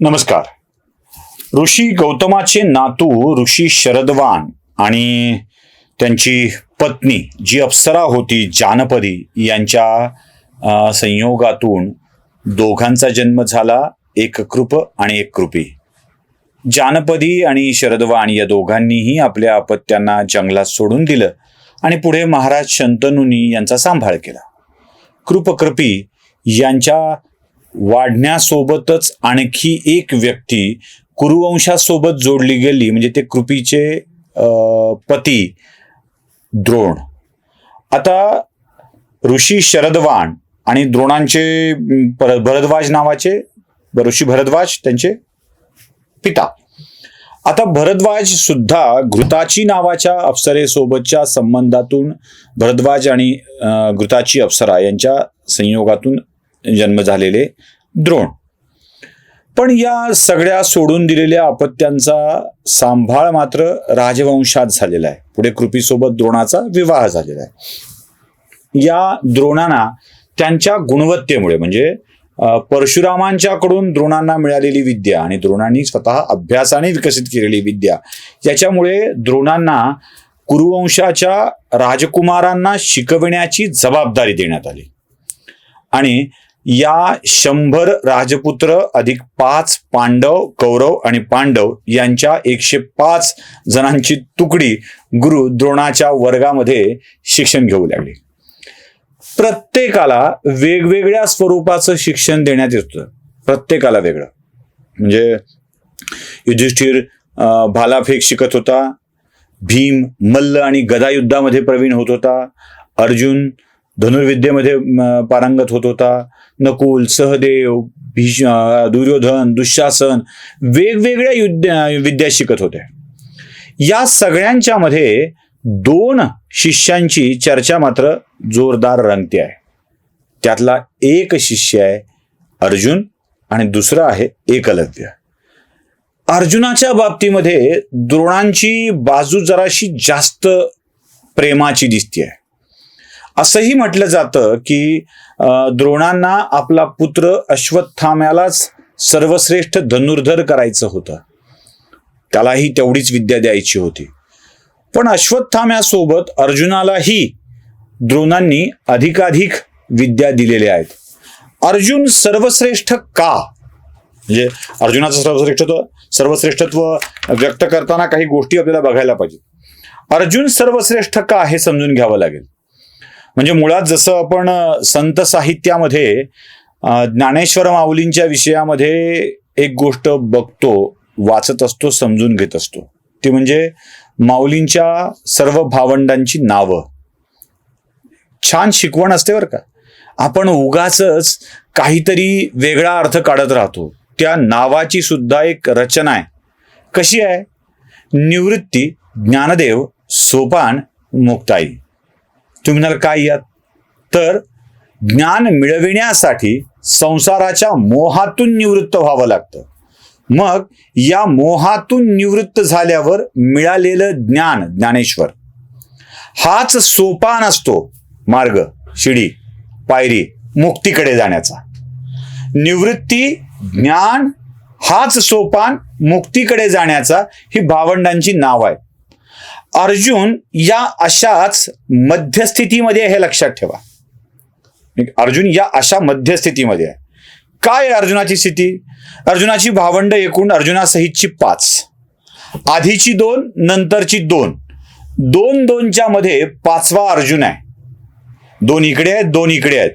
नमस्कार. ऋषी गौतमाचे नातू ऋषी शरदवान आणि त्यांची पत्नी जी अप्सरा होती जानपदी यांच्या संयोगातून दोघांचा जन्म झाला एक कृप आणि एक कृपी. जानपदी आणि शरदवान या दोघांनीही आपल्या अपत्यांना जंगलात सोडून दिलं आणि पुढे महाराज शंतनुनी यांचा सांभाळ केला. कृपकृपी यांच्या वाढण्यासोबतच आणखी एक व्यक्ती कुरुवंशासोबत जोडली गेली म्हणजे ते कृपीचे पती द्रोण. आता ऋषी शरदवान आणि द्रोणांचे भरद्वाज नावाचे ऋषी भरद्वाज त्यांचे पिता. आता भरद्वाज सुद्धा घृताची नावाच्या अप्सरेसोबतच्या संबंधातून भरद्वाज आणि घृताची अप्सरा यांच्या संयोगातून जन्म झालेले द्रोण. पण या सगळ्या सोडून दिलेल्या अपत्यांचा सांभाळ मात्र राजवंशात झालेला आहे. पुढे कृपीसोबत द्रोणाचा विवाह झालेला आहे. या द्रोणांना त्यांच्या गुणवत्तेमुळे म्हणजे परशुरामांच्याकडून द्रोणांना मिळालेली विद्या आणि द्रोणांनी स्वतः अभ्यासाने विकसित केलेली विद्या याच्यामुळे द्रोणांना कुरुवंशाच्या राजकुमारांना शिकविण्याची जबाबदारी देण्यात आली. आणि या शंभर राजपुत्र अधिक पाच पांडव कौरव आणि पांडव यांच्या एकशे पाच जणांची तुकडी गुरु द्रोणाच्या वर्गामध्ये शिक्षण घेऊ लागली. प्रत्येकाला वेगवेगळ्या स्वरूपाचं शिक्षण देण्यात येत. प्रत्येकाला वेगळं. म्हणजे युधिष्ठिर भालाफेक शिकत होता. भीम मल्ल आणि गदायुद्धामध्ये प्रवीण होत होता. अर्जुन धनुर्विद्येमध्ये पारंगत होत होता. नकुल सहदेव भीष दुर्योधन दुःशासन वेगवेगळ्या युद्ध विद्या शिकत होते. या सगळ्यांच्या मध्ये दोन शिष्यांची चर्चा मात्र जोरदार रंगते आहे. त्यातला एक शिष्य आहे अर्जुन आणि दुसरा आहे एकलव्य. अर्जुनाच्या बाबतीमध्ये द्रोणांची बाजू जराशी जास्त प्रेमाची दिसते आहे असंही म्हटलं जातं की द्रोणांना आपला पुत्र अश्वत्थाम्यालाच सर्वश्रेष्ठ धनुर्धर करायचं होतं. त्यालाही तेवढीच विद्या द्यायची होती. पण अश्वत्थाम्यासोबत अर्जुनालाही द्रोणांनी अधिकाधिक विद्या दिलेल्या आहेत. अर्जुन सर्वश्रेष्ठ का? म्हणजे अर्जुनाचं सर्वश्रेष्ठत्व सर्वश्रेष्ठत्व व्यक्त करताना काही गोष्टी आपल्याला बघायला पाहिजे अर्जुन सर्वश्रेष्ठ का हे समजून घ्यावं लागेल? म्हणजे मुळात जसं आपण संत साहित्यामध्ये ज्ञानेश्वर माऊलींच्या विषयामध्ये एक गोष्ट बघतो वाचत असतो समजून घेत असतो. ती म्हणजे माऊलींच्या सर्व भावंडांची नावं. छान शिकवण असते बरं का. आपण उगाच काहीतरी वेगळा अर्थ काढत राहतो. त्या नावाची सुद्धा एक रचना आहे. कशी आहे? निवृत्ती ज्ञानदेव सोपान मुक्ताई. तुम्ही म्हणाल काय यात? तर ज्ञान मिळविण्यासाठी संसाराच्या मोहातून निवृत्त व्हावं लागतं. मग या मोहातून निवृत्त झाल्यावर मिळालेलं ज्ञान ज्ञानेश्वर हाच सोपान असतो मार्ग शिडी पायरी मुक्तीकडे जाण्याचा. निवृत्ती ज्ञान हाच सोपान मुक्तीकडे जाण्याचा ही भावंडांची नाव आहे. अर्जुन या अशाच मध्यस्थितीमध्ये हे लक्षात ठेवा. अर्जुन या अशा मध्यस्थितीमध्ये आहे. काय आहे अर्जुनाची स्थिती? अर्जुनाची भावंड एकूण अर्जुनासहितची पाच. आधीची दोन नंतरची दोन. दोन दोनच्या मध्ये पाचवा अर्जुन आहे. दोन इकडे आहेत दोन इकडे आहेत.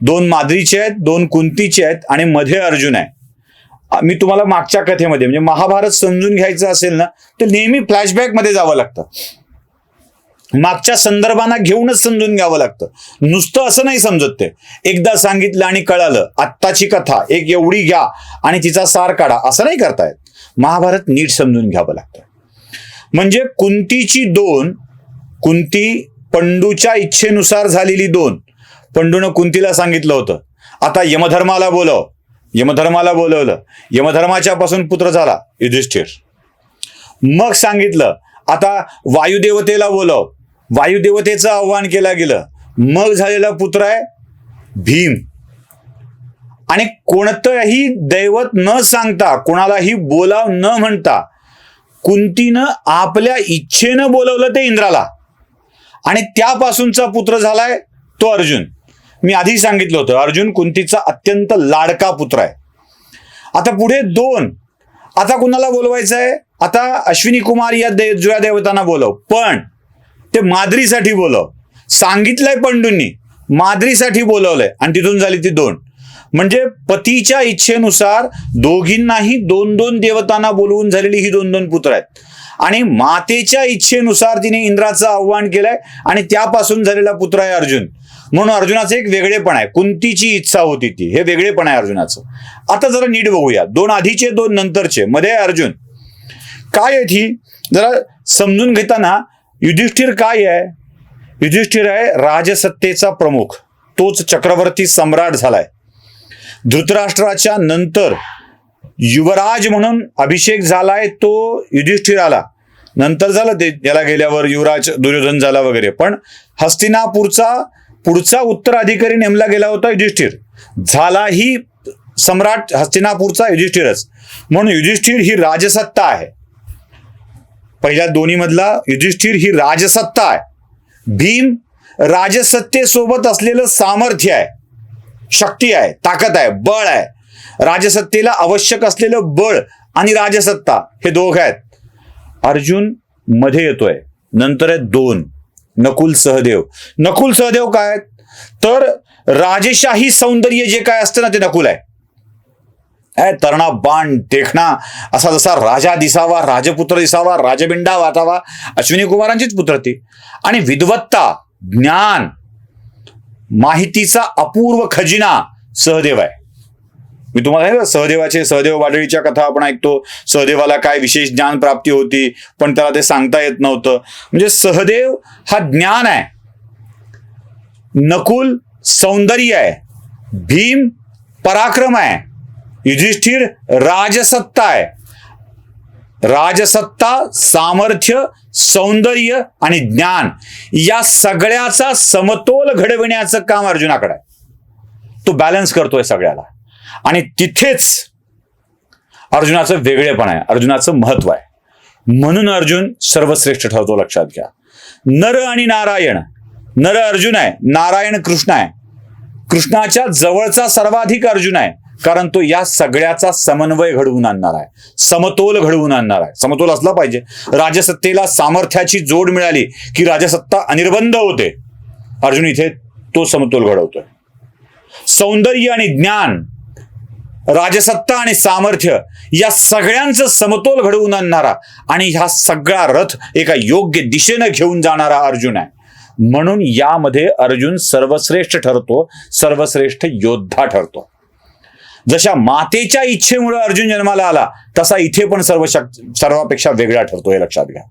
दोन माद्रीचे आहेत दोन कुंतीचे आहेत आणि मध्ये अर्जुन आहे. मी तुम्हाला मागच्या कथेमध्ये म्हणजे महाभारत समजून घ्यायचं असेल ना तर नेहमी फ्लॅशबॅकमध्ये जावं लागतं. मागच्या संदर्भांना घेऊनच समजून घ्यावं लागतं. नुसतं असं नाही समजत ते. एकदा सांगितलं आणि कळालं आत्ताची कथा एक एवढी घ्या आणि तिचा सार काढा असं नाही करतायत. महाभारत नीट समजून घ्यावं लागतं. म्हणजे कुंतीची दोन कुंती पंडूच्या इच्छेनुसार झालेली दोन. पंडूनं कुंतीला सांगितलं होतं. आता यमधर्माला बोलव. यमधर्माला बोलवलं. यमधर्माच्या पासून पुत्र झाला युधिष्ठिर. मग सांगितलं आता वायुदेवतेला बोलव. वायुदेवतेचं आव्हान केलं गेलं. मग झालेला पुत्र आहे भीम. आणि कोणतंही दैवत न सांगता कोणालाही बोलाव न म्हणता कुंतीनं आपल्या इच्छेनं बोलवलं ते इंद्राला. आणि त्यापासूनचा पुत्र झालाय तो अर्जुन. मी आधी सांगितलं होतं अर्जुन कुंतीचा अत्यंत लाडका पुत्र आहे. आता पुढे दोन. आता कुणाला बोलवायचं आहे आता अश्विनी कुमार या दे जुळ्या देवतांना बोलव. पण ते माद्रीसाठी बोलव. सांगितलंय पंडूंनी माद्रीसाठी बोलवलंय. आणि तिथून झाली ती दोन. म्हणजे पतीच्या इच्छेनुसार दोघींनाही दोन दोन देवतांना बोलवून झालेली ही दोन दोन पुत्र आहेत. आणि मातेच्या इच्छेनुसार तिने इंद्राचं आव्हान केलंय आणि त्यापासून झालेला पुत्र आहे अर्जुन. म्हणून अर्जुनाचं एक वेगळेपण आहे. कुंतीची इच्छा होती ती. हे वेगळेपण आहे अर्जुनाचं. आता जरा नीट बघूया. दोन आधीचे दोन नंतरचे. मध्ये अर्जुन काय आहे ती? जरा समजून घेताना युधिष्ठिर काय आहे? युधिष्ठिर आहे राजसत्तेचा प्रमुख. तोच चक्रवर्ती सम्राट झालाय. धृतराष्ट्राच्या नंतर युवराज म्हणून अभिषेक झालाय तो युधिष्ठिराला. नंतर झालं ते याला गेल्यावर युवराज दुर्योधन झाला वगैरे. पण हस्तिनापूरचा पुढचा उत्तराधिकारी नेमला गेला होता युधिष्ठिर. झालाही सम्राट हस्तिनापूरचा युधिष्ठिरच. म्हणून युधिष्ठिर ही राजसत्ता आहे. पहिल्या दोन्ही मधला युधिष्ठिर ही राजसत्ता आहे. भीम राजसत्तेसोबत असलेलं सामर्थ्य आहे. शक्ती आहे ताकद आहे बळ आहे. राजसत्तेला आवश्यक असलेलं बळ आणि राजसत्ता हे दोघ आहेत. अर्जुनमध्ये येतोय. नंतर आहेत दोन. नकुल सहदेव. नकुल सहदेव काय तर राजेशाही सौंदर्य जे काय असतं ना ते नकुल आहे. तरणा बाण देखणा असा जसा राजा दिसावा राजपुत्र दिसावा राजबिंडा वाचावा अश्विनी कुमारांचीच पुत्र ती. आणि विद्वत्ता ज्ञान माहितीचा अपूर्व खजिना सहदेव आहे. मी तुम्हाला हे सहदेवाचे सहदेव वाडळीच्या कथा आपण ऐकतो. सहदेवाला काय विशेष ज्ञान प्राप्ती होती पण त्याला ते सांगता येत नव्हतं. म्हणजे सहदेव हा ज्ञान आहे. नकुल सौंदर्य आहे. भीम पराक्रम आहे. युधिष्ठिर राजसत्ता आहे. राजसत्ता सामर्थ्य सौंदर्य आणि ज्ञान या सगळ्याचा समतोल घडविण्याचं काम अर्जुनाकडे आहे. तो बॅलन्स करतोय सगळ्याला. आणि तिथेच अर्जुनाचं वेगळेपण आहे. अर्जुनाचं महत्त्व आहे. म्हणून अर्जुन सर्वश्रेष्ठ ठरतो लक्षात घ्या. नर आणि नारायण. नर अर्जुन आहे नारायण कृष्ण आहे. कृष्णाच्या जवळचा सर्वाधिक अर्जुन आहे कारण तो या सगळ्याचा समन्वय घडवून आणणार आहे. समतोल घडवून आणणार आहे. समतोल असला पाहिजे. राजसत्तेला सामर्थ्याची जोड मिळाली की राजसत्ता अनिर्बंध होते. अर्जुन इथे तो समतोल घडवतोय. सौंदर्य आणि ज्ञान राजसत्ता आणि सामर्थ्य या सगळ्यांचं समतोल घडवून आणणारा आणि ह्या सगळा रथ एका योग्य दिशेनं घेऊन जाणारा अर्जुन आहे. म्हणून यामध्ये अर्जुन सर्वश्रेष्ठ ठरतो सर्वश्रेष्ठ योद्धा ठरतो. जशा मातेच्या इच्छेमुळे अर्जुन जन्माला आला तसा इथे पण सर्व शक सर्वापेक्षा वेगळा ठरतो हे लक्षात घ्या.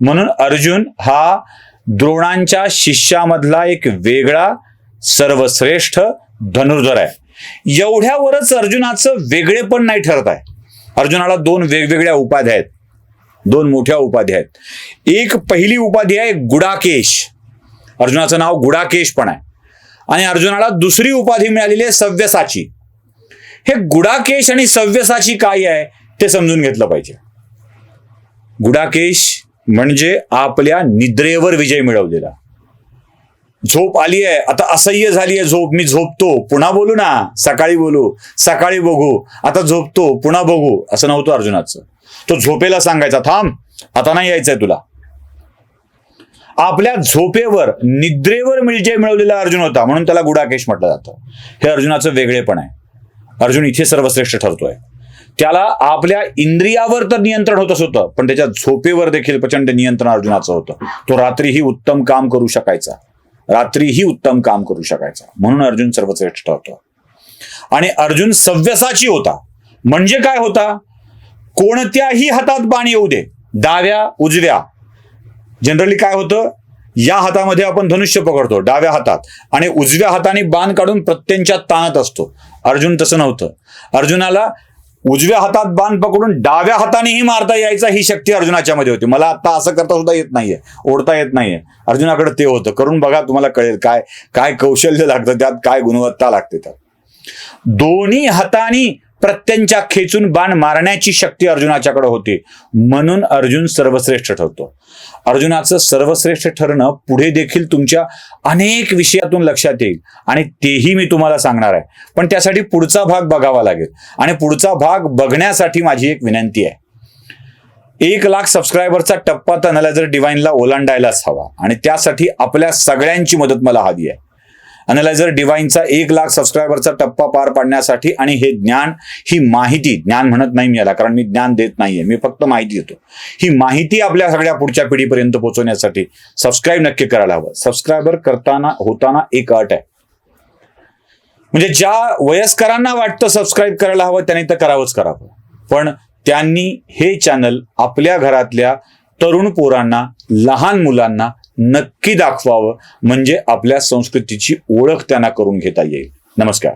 म्हणून अर्जुन हा द्रोणांच्या शिष्यामधला एक वेगळा सर्वश्रेष्ठ धनुर्धर आहे. एवढ्यावरच अर्जुनाचं वेगळेपण नाही ठरत आहे. अर्जुनाला दोन वेगवेगळ्या उपाध्या आहेत. दोन मोठ्या उपाध्या आहेत. एक पहिली उपाधी आहे गुडाकेश. अर्जुनाचं नाव गुडाकेश पण आहे. आणि अर्जुनाला दुसरी उपाधी मिळालेली आहे सव्यसाची. हे गुडाकेश आणि सव्यसाची काय आहे ते समजून घेतलं पाहिजे. गुडाकेश म्हणजे आपल्या निद्रेवर विजय मिळवलेला. झोप आली आहे. आता असह्य झाली आहे झोप. मी झोपतो. पुन्हा बोलू ना? सकाळी बोलू. सकाळी बघू. आता झोपतो. पुन्हा बघू. असं नव्हतं अर्जुनाचं. तो झोपेला सांगायचा थांब. आता नाही यायचंय तुला. आपल्या झोपेवर निद्रेवर विजय मिळवलेला अर्जुन होता म्हणून त्याला गुडाकेश म्हटलं जातं. हे अर्जुनाचं वेगळेपण आहे. अर्जुन इथे सर्वश्रेष्ठ ठरतोय. त्याला आपल्या इंद्रियावर तर नियंत्रण होतच होतं पण त्याच्या झोपेवर देखील प्रचंड नियंत्रण अर्जुनाचं होतं. तो रात्रीही उत्तम काम करू शकायचा. रात्रीही उत्तम काम करू शकायचा. म्हणून अर्जुन सर्वश्रेष्ठ होतो. आणि अर्जुन सव्यसाची होता. म्हणजे काय होता? कोणत्याही हातात बाण येऊ दे. डाव्या उजव्या. जनरली काय होतं? या हातामध्ये आपण धनुष्य पकडतो डाव्या हातात. आणि उजव्या हाताने बाण काढून प्रत्यंच्यात ताणत असतो. अर्जुन तसं नव्हतं. अर्जुनाला उजव्या हातात बाण पकडून डाव्या हातानेही मारता यायचा ही शक्ती अर्जुनाच्या मध्ये होती. मला आता असं करता सुद्धा येत नाहीये. ओढता येत नाहीये. अर्जुनाकडे ते होतं. करून बघा तुम्हाला कळेल काय काय कौशल्य लागतं त्यात काय गुणवत्ता लागते त्यात. दोन्ही हातानी प्रत्यंच्या खेचून बाण मारण्याची शक्ती अर्जुनाच्याकडे होती. म्हणून अर्जुन सर्वश्रेष्ठ ठरतो. अर्जुनाचं सर्वश्रेष्ठ ठरणं पुढे देखील तुमच्या अनेक विषयातून लक्षात येईल. आणि तेही मी तुम्हाला सांगणार आहे. पण त्यासाठी पुढचा भाग बघावा लागेल. आणि पुढचा भाग बघण्यासाठी माझी एक विनंती आहे. एक लाख सबस्क्रायबरचा टप्पा तनला जर डिवाईनला ओलांडायलाच हवा. आणि त्यासाठी आपल्या सगळ्यांची मदत मला हवी आहे. अनलायझर डिव्हाइनचा एक लाख सबस्क्रायबरचा टप्पा पार पाडण्यासाठी आणि हे ज्ञान ही माहिती ज्ञान म्हणत नाही मी याला कारण मी ज्ञान देत नाहीये. मी फक्त माहिती देतो. ही माहिती आपल्या सगळ्या पुढच्या पिढीपर्यंत पोहोचवण्यासाठी सबस्क्राईब नक्की करायला हवं. सबस्क्रायबर करताना होताना एक अट आहे. म्हणजे ज्या वयस्करांना वाटतं सबस्क्राईब करायला हवं त्यांनी तर करावंच करावं. पण त्यांनी हे चॅनल आपल्या घरातल्या तरुण पोरांना लहान मुलांना नक्की दाखवावं. म्हणजे आपल्या संस्कृतीची ओळख त्यांना करून घेता येईल. नमस्कार.